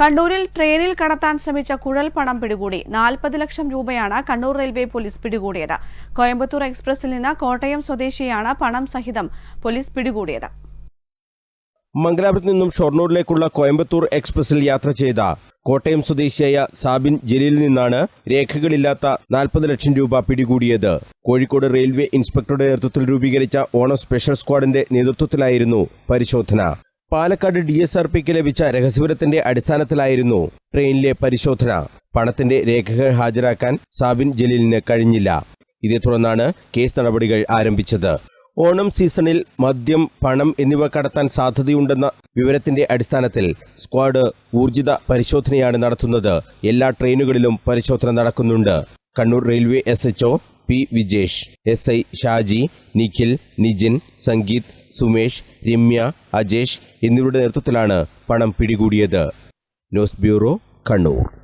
കണ്ണൂരിൽ ട്രെയിനിൽ കടത്താൻ ശ്രമിച്ച കുഴൽ പണം പിടികൂടി. നാൽപ്പത് ലക്ഷം രൂപയാണ് കണ്ണൂർ റെയിൽവേ പോലീസ് പിടികൂടിയത്. കോയമ്പത്തൂർ എക്സ്പ്രസിൽ നിന്ന് കോട്ടയം സ്വദേശിയാണ് പണം സഹിതം പോലീസ് പിടികൂടിയത്. മംഗലാപുരത്ത് നിന്നും ഷൊർണൂരിലേക്കുള്ള കോയമ്പത്തൂർ എക്സ്പ്രസിൽ യാത്ര ചെയ്ത കോട്ടയം സ്വദേശിയായ സാബിൻ ജലീലിൽ നിന്നാണ് രേഖകളില്ലാത്ത നാൽപ്പത് ലക്ഷം രൂപ പിടികൂടിയത്. കോഴിക്കോട് റെയിൽവേ ഇൻസ്പെക്ടറുടെ നേതൃത്വത്തിൽ രൂപീകരിച്ച ഓണം സ്പെഷ്യൽ സ്ക്വാഡിന്റെ നേതൃത്വത്തിലായിരുന്നു പരിശോധന. പാലക്കാട് ഡി എസ് ആർ പിക്ക് ലഭിച്ച രഹസ്യവിവരത്തിന്റെ അടിസ്ഥാനത്തിലായിരുന്നു ട്രെയിനിലെ പരിശോധന. പണത്തിന്റെ രേഖകൾ ഹാജരാക്കാൻ സാബിൻ ജലീലിന് കഴിഞ്ഞില്ല. ഇതേ തുടർന്നാണ് കേസ് നടപടികൾ ആരംഭിച്ചത്. ഓണം സീസണിൽ മദ്യം പണം എന്നിവ കടത്താൻ സാധ്യതയുണ്ടെന്ന വിവരത്തിന്റെ അടിസ്ഥാനത്തിൽ സ്ക്വാഡ് ഊർജിത പരിശോധനയാണ് നടത്തുന്നത്. എല്ലാ ട്രെയിനുകളിലും പരിശോധന നടക്കുന്നുണ്ട്. Kannur railway S H O P Vijesh S I Shaji Nikhil Nijin Sangeeth Sumesh Ramya Ajesh എന്നിവരുടെ നേതൃത്വത്തിലാണ് പണം പിടികൂടിയത്. News bureau Kannur.